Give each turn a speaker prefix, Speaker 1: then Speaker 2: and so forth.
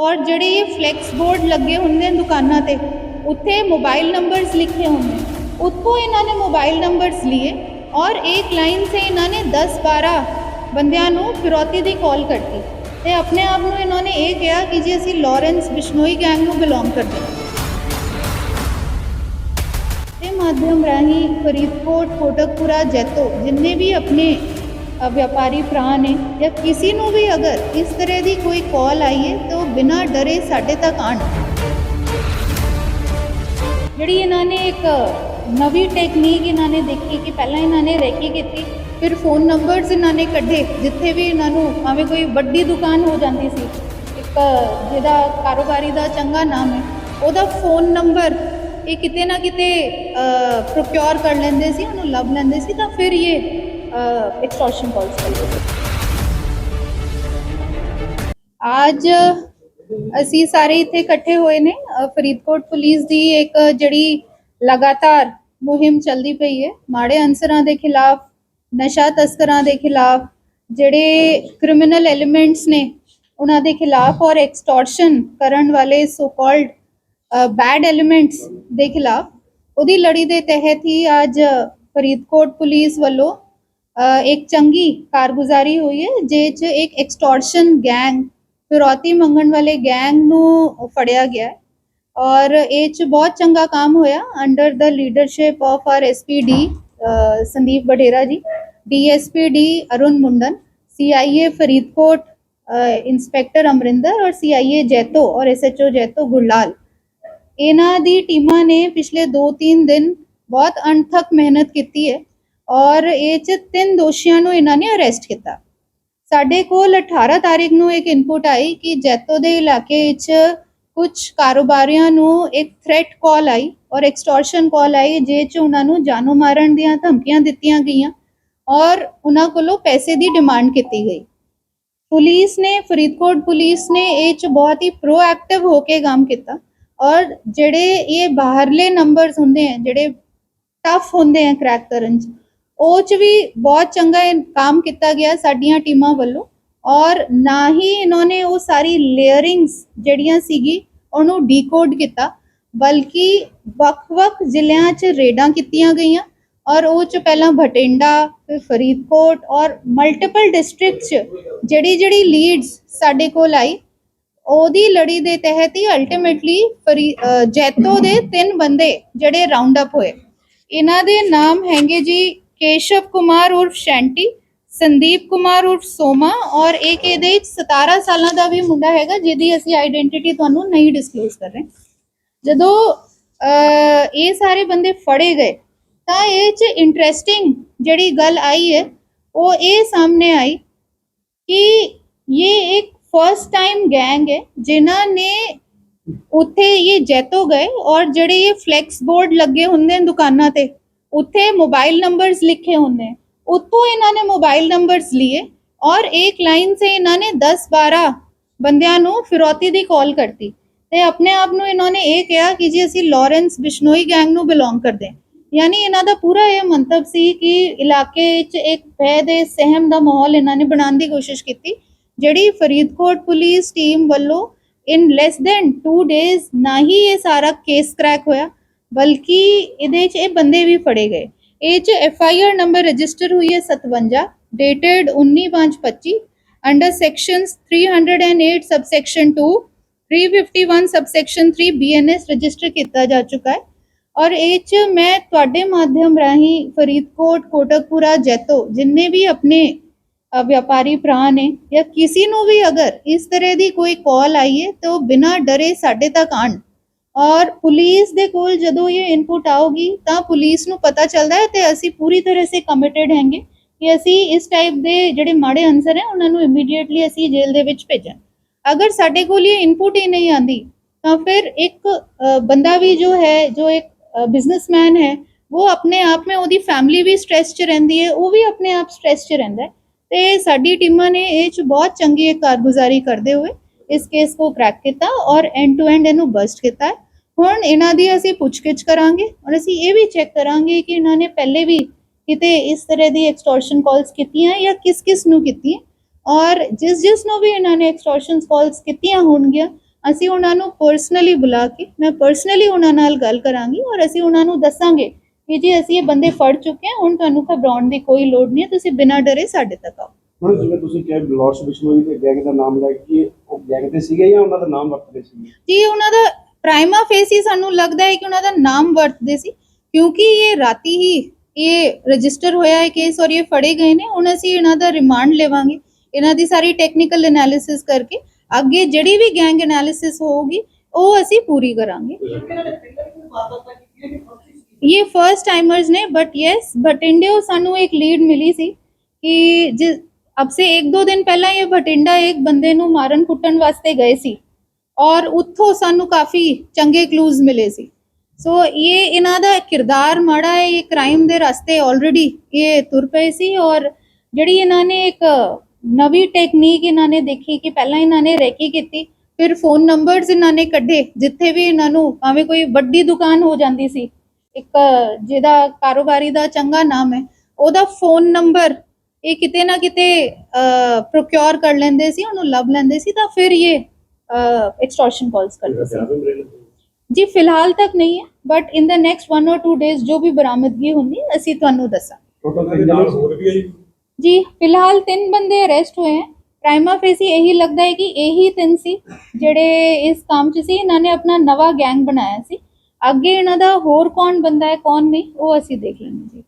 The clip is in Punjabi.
Speaker 1: ਔਰ ਜਿਹੜੇ ਇਹ ਫਲੈਕਸ ਬੋਰਡ ਲੱਗੇ ਹੁੰਦੇ ਨੇ ਦੁਕਾਨਾਂ ਤੇ ਉੱਥੇ ਮੋਬਾਈਲ ਨੰਬਰਸ ਲਿਖੇ ਹੁੰਦੇ ਨੇ। ਉੱਥੋਂ ਇਹਨਾਂ ਨੇ ਮੋਬਾਈਲ ਨੰਬਰਸ लिए ਔਰ ਇੱਕ ਲਾਈਨ ਸੇ ਇਹਨਾਂ ਨੇ 10 12 ਬੰਦਿਆਂ ਨੂੰ ਫਿਰੌਤੀ ਦੀ ਕਾਲ ਕਰਤੀ ਤੇ ਆਪਣੇ ਆਪ ਨੂੰ ਇਹਨਾਂ ਨੇ ਇਹ ਕਿਹਾ ਕਿ ਜੀ ਅਸੀਂ ਲਾਰੈਂਸ ਬਿਸ਼ਨੋਈ ਗੈਂਗ ਨੂੰ ਬਿਲੋਂਗ ਕਰਦੇ ਹਾਂ ਦੇ ਮਾਧਿਅਮ ਰਾਹੀਂ ਫਰੀਦਕੋਟ ਕੋਟਕਪੁਰਾ ਜੈਤੋ ਜਿੰਨੇ ਵੀ ਆਪਣੇ ਅ, ਵਪਾਰੀ ਭਰਾ ਨੇ ਜਾਂ ਕਿਸੇ ਨੂੰ ਵੀ ਅਗਰ ਇਸ ਤਰ੍ਹਾਂ ਦੀ ਕੋਈ ਕਾਲ ਆਈ ਹੈ ਤਾਂ ਉਹ ਬਿਨਾਂ ਡਰੇ ਸਾਡੇ ਤੱਕ ਆਣ ਜਿਹੜੀ ਇਹਨਾਂ ਨੇ ਇੱਕ ਨਵੀਂ ਟੈਕਨੀਕ ਇਹਨਾਂ ਨੇ ਦੇਖੀ ਕਿ ਪਹਿਲਾਂ ਇਹਨਾਂ ਨੇ ਰੈਕੀ ਕੀਤੀ, ਫਿਰ ਫੋਨ ਨੰਬਰਸ ਇਹਨਾਂ ਨੇ ਕੱਢੇ, ਜਿੱਥੇ ਵੀ ਇਹਨਾਂ ਨੂੰ ਭਾਵੇਂ ਕੋਈ ਵੱਡੀ ਦੁਕਾਨ ਹੋ ਜਾਂਦੀ ਸੀ, ਇੱਕ ਜਿਹਦਾ ਕਾਰੋਬਾਰੀ ਦਾ ਚੰਗਾ ਨਾਮ ਹੈ, ਉਹਦਾ ਫੋਨ ਨੰਬਰ ਇਹ ਕਿਤੇ ਨਾ ਕਿਤੇ ਪ੍ਰੋਕਿਓਰ ਕਰ ਲੈਂਦੇ ਸੀ, ਉਹਨੂੰ ਲੱਭ ਲੈਂਦੇ ਸੀ, ਤਾਂ ਫਿਰ ਇਹ ਐਕਸਟੋਰਸ਼ਨ ਕਾਲਸ ਕਰਦੇ ਸੀ ਅਸੀਂ ਸਾਰੇ ਇੱਥੇ ਇਕੱਠੇ ਹੋਏ ਨੇ ਫਰੀਦਕੋਟ ਪੁਲਿਸ ਦੀ ਇੱਕ ਜਿਹੜੀ ਲਗਾਤਾਰ ਮੁਹਿੰਮ ਚੱਲਦੀ ਪਈ ਹੈ, ਮਾੜੇ ਅਨਸਰਾਂ ਦੇ ਖਿਲਾਫ, ਨਸ਼ਾ ਤਸਕਰਾਂ ਦੇ ਖਿਲਾਫ, ਜਿਹੜੇ ਕ੍ਰਿਮੀਨਲ ਐਲੀਮੈਂਟਸ ਨੇ, ਉਹਨਾਂ ਦੇ ਖਿਲਾਫ ਔਰ ਐਕਸਟੋਰਸ਼ਨ ਕਰਨ ਵਾਲੇ ਸੋ ਕਾਲਡ ਬੈਡ ਐਲੀਮੈਂਟਸ ਦੇ ਖਿਲਾਫ, ਉਹਦੀ ਲੜੀ ਦੇ ਤਹਿਤ ਹੀ ਅੱਜ ਫਰੀਦਕੋਟ ਪੁਲਿਸ ਵੱਲੋਂ ਅ, ਇੱਕ ਚੰਗੀ ਕਾਰਗੁਜ਼ਾਰੀ ਹੋਈ ਹੈ ਜਿਹ 'ਚ ਇੱਕ ਐਕਸਟੋਰਸ਼ਨ ਗੈਂਗ ਫਿਰੌਤੀ ਮੰਗਣ ਵਾਲੇ ਗੈਂਗ ਨੂੰ ਫੜਿਆ ਗਿਆ ਹੈ। ਔਰ ਇਹ 'ਚ ਬਹੁਤ ਚੰਗਾ ਕੰਮ ਹੋਇਆ under the leadership of R SPD Sandeep Badera ji DSPD Arun Mundan CIA Faridkot inspector Amarinder ਔਰ ਸੀਆਈਏ ਜੈਤੋ ਔਰ ਐਸਐਚਓ ਜੈਤੋ ਗੁਰਲਾਲ। ਇਹਨਾਂ ਦੀ ਟੀਮਾਂ ਨੇ ਪਿਛਲੇ 2-3 ਦਿਨ ਬਹੁਤ ਅਣਥੱਕ ਮਿਹਨਤ ਕੀਤੀ ਹੈ। ਔਰ ਇਹ ਚ ਤਿੰਨ ਦੋਸ਼ੀਆਂ ਨੂੰ ਇਹਨਾਂ ਨੇ ਅਰੈਸਟ ਕੀਤਾ। ਸਾਡੇ ਕੋਲ 18 ਤਾਰੀਖ ਨੂੰ ਇੱਕ ਇਨਪੁਟ ਆਈ ਕਿ ਜੈਤੋ ਦੇ ਇਲਾਕੇ ਵਿੱਚ ਕੁਝ ਕਾਰੋਬਾਰੀਆਂ ਨੂੰ ਇੱਕ ਥ੍ਰੈਟ ਕਾਲ ਆਈ ਔਰ ਐਕਸਟੋਰਸ਼ਨ ਕਾਲ ਆਈ ਜਿਹ ਚ ਉਹਨਾਂ ਨੂੰ ਜਾਨੋਂ ਮਾਰਨ ਦੀਆਂ ਧਮਕੀਆਂ ਦਿੱਤੀਆਂ ਗਈਆਂ ਔਰ ਉਹਨਾਂ ਕੋਲੋਂ ਪੈਸੇ ਦੀ ਡਿਮਾਂਡ ਕੀਤੀ ਗਈ। ਪੁਲਿਸ ਨੇ, ਫਰੀਦਕੋਟ ਪੁਲਿਸ ਨੇ ਇਹ ਚ ਬਹੁਤ ਹੀ ਪ੍ਰੋਐਕਟਿਵ ਹੋ ਕੇ ਕੰਮ ਕੀਤਾ ਔਰ ਜਿਹੜੇ ਇਹ ਬਾਹਰਲੇ ਨੰਬਰਸ ਹੁੰਦੇ ਆ, ਜਿਹੜੇ ਟਫ ਹੁੰਦੇ ਆ ਕ੍ਰੈਕ ਕਰਨ ਚ ਉਹ ਚ ਵੀ ਬਹੁਤ ਚੰਗਾ ਕੰਮ ਕੀਤਾ ਗਿਆ ਸਾਡੀਆਂ ਟੀਮਾਂ ਵੱਲੋਂ। ਔਰ ਨਾ ਹੀ ਇਹਨਾਂ ਨੇ ਉਹ ਸਾਰੀ ਲੇਅਰਿੰਗਸ ਜਿਹੜੀਆਂ ਸੀਗੀ, ਉਹਨੂੰ ਡੀਕੋਡ ਕੀਤਾ। ਬਲਕਿ ਵੱਖ-ਵੱਖ ਜ਼ਿਲ੍ਹਿਆਂ 'ਚ ਰੇਡਾਂ ਕੀਤੀਆਂ ਗਈਆਂ। ਔਰ ਉਹ 'ਚ ਪਹਿਲਾਂ ਭਟਿੰਡਾ ਫਿਰ ਫਰੀਦਕੋਟ ਔਰ ਮਲਟੀਪਲ ਡਿਸਟ੍ਰਿਕਟ 'ਚ ਜਿਹੜੀ ਜਿਹੜੀ ਲੀਡਸ ਸਾਡੇ ਕੋਲ ਆਈ, ਉਹਦੀ ਲੜੀ ਦੇ ਤਹਿਤ ਹੀ ਅਲਟੀਮੇਟਲੀ ਜੈਤੋ ਦੇ ਤਿੰਨ ਬੰਦੇ ਜਿਹੜੇ ਰਾਉਂਡ ਅਪ ਹੋਏ। ਇਹਨਾਂ ਦੇ ਨਾਮ ਹੈਗੇ ਜੀ ਕੇਸ਼ਵ ਕੁਮਾਰ ਉਰਫ ਸ਼ੈਂਟੀ ਸੰਦੀਪ ਕੁਮਾਰ ਉਰਫ ਸੋਮਾ ਔਰ ਇੱਕ ਇਹਦੇ ਵਿੱਚ 17 ਸਾਲਾਂ ਦਾ ਵੀ ਮੁੰਡਾ ਹੈਗਾ ਜਿਹਦੀ ਅਸੀਂ ਆਇਡੈਂਟੀਟੀ ਤੁਹਾਨੂੰ ਨਹੀਂ ਡਿਸਕਲੋਜ਼ ਕਰ ਰਹੇ ਜਦੋਂ ਇਹ ਸਾਰੇ ਬੰਦੇ ਫੜੇ ਗਏ ਤਾਂ ਇਹ ਚ ਇੰਟਰਸਟਿੰਗ ਜਿਹੜੀ ਗੱਲ ਆਈ ਹੈ ਉਹ ਇਹ ਸਾਹਮਣੇ ਆਈ ਕਿ ਇਹ ਇੱਕ ਫਰਸਟ ਟਾਈਮ ਗੈਂਗ ਹੈ ਜਿਨ੍ਹਾਂ ਨੇ ਉੱਥੇ ਇਹ ਜੈਤੋ ਗਏ ਔਰ ਜਿਹੜੇ ਇਹ ਫਲੈਕਸ ਬੋਰਡ ਲੱਗੇ ਹੁੰਦੇ ਨੇ ਦੁਕਾਨਾਂ ਤੇ ਉੱਥੇ ਮੋਬਾਈਲ ਨੰਬਰਸ ਲਿਖੇ ਹੁੰਦੇ। ਉੱਥੋਂ ਇਹਨਾਂ ਨੇ ਮੋਬਾਈਲ ਨੰਬਰਸ ਲਏ ਔਰ ਇੱਕ ਲਾਈਨ ਸੇ ਇਹਨਾਂ ਨੇ 10 12 ਬੰਦਿਆਂ ਨੂੰ ਫਿਰੌਤੀ ਦੀ ਕਾਲ ਕਰਤੀ। ਤੇ ਆਪਣੇ ਆਪ ਨੂੰ ਇਹਨਾਂ ਨੇ ਇਹ ਕਿਹਾ ਕਿ ਜੀ ਅਸੀਂ ਲਾਰੈਂਸ ਬਿਸ਼ਨੋਈ ਗੈਂਗ ਨੂੰ ਬਿਲੋਂਗ ਕਰਦੇ ਹਾਂ। ਯਾਨੀ ਇਹਨਾਂ ਦਾ ਪੂਰਾ ਇਹ ਮੰਤਵ ਸੀ ਕਿ ਇਲਾਕੇ ਵਿੱਚ ਇੱਕ ਭੈ ਦੇ ਸਹਿਮ ਦਾ ਮਾਹੌਲ ਇਹਨਾਂ ਨੇ ਬਣਾਉਣ ਦੀ ਕੋਸ਼ਿਸ਼ ਕੀਤੀ, ਜਿਹੜੀ ਫਰੀਦਕੋਟ ਪੁਲਿਸ ਟੀਮ ਵੱਲੋਂ ਇਨ ਲੈਸ ਦੈਨ 2 ਡੇਜ਼ ਨਾ ਹੀ ਇਹ ਸਾਰਾ ਕੇਸ ਕ੍ਰੈਕ ਹੋਇਆ। ਬਲਕਿ ਇਹਦੇ 'ਚ ਇਹ ਬੰਦੇ ਵੀ ਫੜੇ ਗਏ ਇਹ 'ਚ F I R number register ਹੋਈ ਹੈ 57 dated 19/5/25 under sections 308 subsection 2 351 subsection 3 BNS register ਕੀਤਾ ਜਾ ਚੁੱਕਾ ਹੈ। ਔਰ ਇਹ 'ਚ ਮੈਂ ਤੁਹਾਡੇ ਮਾਧਿਅਮ ਰਾਹੀਂ ਫਰੀਦਕੋਟ ਕੋਟਕਪੁਰਾ ਜੈਤੋ ਜਿੰਨੇ ਵੀ ਆਪਣੇ ਅ, ਵਪਾਰੀ ਭਰਾ ਨੇ ਜਾਂ ਕਿਸੇ ਨੂੰ ਵੀ ਅਗਰ ਇਸ ਤਰ੍ਹਾਂ ਦੀ ਕੋਈ ਕਾਲ ਆਈ ਹੈ ਤਾਂ ਉਹ ਬਿਨਾਂ ਡਰੇ ਸਾਡੇ ਤੱਕ ਆਣ ਔਰ ਪੁਲਿਸ ਦੇ ਕੋਲ ਜਦੋਂ ਇਹ ਇਨਪੁਟ ਆਉਗੀ ਤਾਂ ਪੁਲਿਸ ਨੂੰ ਪਤਾ ਚੱਲਦਾ ਹੈ ਤੇ ਅਸੀਂ ਪੂਰੀ ਤਰ੍ਹਾਂ ਸੇ ਕਮਿਟਡ ਹੈਂਗੇ ਕਿ ਅਸੀਂ ਇਸ ਟਾਈਪ ਦੇ ਜਿਹੜੇ ਮਾੜੇ ਅਨਸਰ ਹੈ, ਉਹਨਾਂ ਨੂੰ ਇਮੀਡੀਏਟਲੀ ਅਸੀਂ ਜੇਲ੍ਹ ਦੇ ਵਿੱਚ ਭੇਜਾਂ ਅਗਰ ਸਾਡੇ ਕੋਲ ਇਹ ਇਨਪੁਟ ਹੀ ਨਹੀਂ ਆਂਦੀ, ਤਾਂ ਫਿਰ ਇੱਕ ਬੰਦਾ ਵੀ ਜੋ ਹੈ, ਜੋ ਇੱਕ ਬਿਜ਼ਨਸਮੈਨ ਹੈ, ਉਹ ਆਪਣੇ ਆਪ में ਉਹਦੀ ਫੈਮਿਲੀ ਵੀ ਸਟ੍ਰੈਸ 'ਚ ਰਹਿੰਦੀ ਹੈ, ਉਹ ਵੀ ਆਪਣੇ ਆਪ ਸਟ੍ਰੈਸ 'ਚ ਰਹਿੰਦਾ ਹੈ। ਤੇ ਸਾਡੀ ਟੀਮਾਂ ਨੇ ਇਹ 'ਚ ਬਹੁਤ ਚੰਗੀ ਕਾਰਗੁਜ਼ਾਰੀ ਕਰਦੇ ਹੋਏ ਇਸ ਕੇਸ ਕੋ ਕ੍ਰੈਕ ਕੀਤਾ ਔਰ ਐਂਡ ਟੂ ਐਂਡ ਇਹਨੂੰ ਬਸਟ ਕੀਤਾ। ਹੈ ਹੁਣ ਇਹਨਾਂ ਦੀ ਅਸੀਂ ਪੁੱਛਗਿੱਛ ਕਰਾਂਗੇ ਔਰ ਅਸੀਂ ਇਹ ਵੀ ਚੈੱਕ ਕਰਾਂਗੇ ਕਿ ਇਹਨਾਂ ਨੇ ਪਹਿਲੇ ਵੀ ਕਿਤੇ ਇਸ ਤਰ੍ਹਾਂ ਦੀ ਐਕਸਟੋਰਸ਼ਨ ਕਾਲਸ ਕੀਤੀਆਂ ਜਾਂ ਕਿਸ ਕਿਸ ਨੂੰ ਕੀਤੀਆਂ। ਔਰ ਜਿਸ ਜਿਸ ਨੂੰ ਵੀ ਇਹਨਾਂ ਨੇ ਐਕਸਟੋਰਸ਼ਨ ਕਾਲਸ ਕੀਤੀਆਂ ਹੋਣਗੀਆਂ, ਅਸੀਂ ਉਹਨਾਂ ਨੂੰ ਪਰਸਨਲੀ ਬੁਲਾ ਕੇ, ਮੈਂ ਪਰਸਨਲੀ ਉਹਨਾਂ ਨਾਲ ਗੱਲ ਕਰਾਂਗੀ ਔਰ ਅਸੀਂ ਉਹਨਾਂ ਨੂੰ ਦੱਸਾਂਗੇ ਕਿ ਜੀ ਅਸੀਂ ਇਹ ਬੰਦੇ ਫੜ ਚੁੱਕੇ ਹਾਂ ਹੁਣ ਤੁਹਾਨੂੰ ਘਬਰਾਉਣ ਦੀ ਕੋਈ ਲੋੜ ਨਹੀਂ ਹੈ, ਤੁਸੀਂ ਬਿਨਾਂ ਡਰੇ ਸਾਡੇ ਤੱਕ ਆਓ।
Speaker 2: ਹੁਣ ਜਿਵੇਂ ਤੁਸੀਂ ਕਿਹਾ ਬਲੌਰਸ ਬਿਸ਼ਨੋਈ ਤੇ ਗੈਂਗ ਦਾ ਨਾਮ ਲੈ ਕੇ ਉਹ ਗੈਂਗ ਦੇ ਸੀਗੇ ਜਾਂ ਉਹਨਾਂ ਦਾ ਨਾਮ ਵਰਤਦੇ ਸੀਗੇ?
Speaker 1: ਜੀ, ਉਹਨਾਂ ਦਾ ਪ੍ਰਾਈਮਾ ਫੇਸ ਹੀ ਸਾਨੂੰ ਲੱਗਦਾ ਹੈ ਕਿ ਉਹਨਾਂ ਦਾ ਨਾਮ ਵਰਤਦੇ ਸੀ, ਕਿਉਂਕਿ ਇਹ ਰਾਤੀ ਹੀ ਇਹ ਰਜਿਸਟਰ ਹੋਇਆ ਹੈ ਕੇਸ ਔਰ ਇਹ ਫੜੇ ਗਏ ਨੇ, ਹੁਣ ਅਸੀਂ ਇਹਨਾਂ ਦਾ ਰਿਮਾਂਡ ਲਵਾਂਗੇ, ਇਹਨਾਂ ਦੀ ਸਾਰੀ ਟੈਕਨੀਕਲ ਐਨਾਲਿਸਿਸ ਕਰਕੇ, ਅੱਗੇ ਜਿਹੜੀ ਵੀ ਗੈਂਗ ਐਨਾਲਿਸਿਸ ਹੋਊਗੀ, ਉਹ ਅਸੀਂ ਪੂਰੀ ਕਰਾਂਗੇ। ਇਹ ਫਰਸਟ ਟਾਈਮਰਸ ਨੇ ਬਟ ਯੈਸ ਬਟਿੰਡੇ ਸਾਨੂੰ ਇੱਕ ਲੀਡ ਮਿਲੀ ਸੀ ਕਿ ਅਬ ਸੇ ਇੱਕ ਦੋ ਦਿਨ ਪਹਿਲਾਂ ਇਹ ਭਟਿੰਡਾ ਇੱਕ ਬੰਦੇ ਨੂੰ ਮਾਰਨ ਕੁੱਟਣ ਵਾਸਤੇ ਗਏ ਸੀ ਔਰ ਉੱਥੋਂ ਸਾਨੂੰ ਕਾਫੀ ਚੰਗੇ ਕਲੂਜ਼ ਮਿਲੇ ਸੀ ਸੋ ਇਹ ਇਹਨਾਂ ਦਾ ਕਿਰਦਾਰ ਮਾੜਾ ਹੈ ਇਹ ਕ੍ਰਾਈਮ ਦੇ ਰਸਤੇ ਆਲਰੇਡੀ ਇਹ ਤੁਰ ਪਏ ਸੀ ਔਰ ਜਿਹੜੀ ਇਹਨਾਂ ਨੇ ਇੱਕ ਨਵੀਂ ਟੈਕਨੀਕ ਇਹਨਾਂ ਨੇ ਦੇਖੀ ਕਿ ਪਹਿਲਾਂ ਇਹਨਾਂ ਨੇ ਰੈਕੀ ਕੀਤੀ ਫਿਰ ਫੋਨ ਨੰਬਰਸ ਇਹਨਾਂ ਨੇ ਕੱਢੇ ਜਿੱਥੇ ਵੀ ਇਹਨਾਂ ਨੂੰ ਭਾਵੇਂ ਕੋਈ ਵੱਡੀ ਦੁਕਾਨ ਹੋ ਜਾਂਦੀ ਸੀ ਇੱਕ ਜਿਹਦਾ ਕਾਰੋਬਾਰੀ ਦਾ ਚੰਗਾ ਨਾਮ ਹੈ ਉਹਦਾ ਫੋਨ ਨੰਬਰ ਇਹ ਕਿਤੇ ਨਾ ਕਿਤੇ ਪ੍ਰੋਕਿਉਰ ਕਰ ਲੈਂਦੇ ਸੀ ਉਹਨੂੰ ਲੱਭ ਲੈਂਦੇ ਸੀ ਤਾਂ ਫਿਰ ਇਹ ਐਕਸਟੋਰਸ਼ਨ ਕਾਲਸ ਕਰਦੇ ਸੀ। ਜੀ ਫਿਲਹਾਲ ਤੱਕ ਨਹੀਂ ਹੈ but in the next 1 or 2 days ਜੋ ਵੀ ਬਰਾਮਦਗੀ ਹੁੰਦੀ ਅਸੀਂ ਤੁਹਾਨੂੰ ਦੱਸਾਂ
Speaker 2: ਟੋਟਲ ਨਾਲ ਹੋਰ ਵੀ ਹੈ ਜੀ।
Speaker 1: ਜੀ ਫਿਲਹਾਲ ਤਿੰਨ ਬੰਦੇ ਅਰੈਸਟ ਹੋਏ ਹਨ ਪ੍ਰਾਈਮਾ ਫੇਸੀ ਇਹੀ ਲੱਗਦਾ ਹੈ ਕਿ ਇਹੀ ਤਿੰਨ ਸੀ ਜਿਹੜੇ ਇਸ ਕੰਮ 'ਚ ਸੀ ਇਹਨਾਂ ਨੇ ਆਪਣਾ ਨਵਾਂ ਗੈਂਗ ਬਣਾਇਆ ਸੀ। ਅੱਗੇ ਇਹਨਾਂ ਦਾ ਹੋਰ ਕੌਣ ਬੰਦਾ ਹੈ ਕੌਣ ਨਹੀਂ ਉਹ ਅਸੀਂ ਦੇਖ ਲੈਂਗੇ ਜੀ।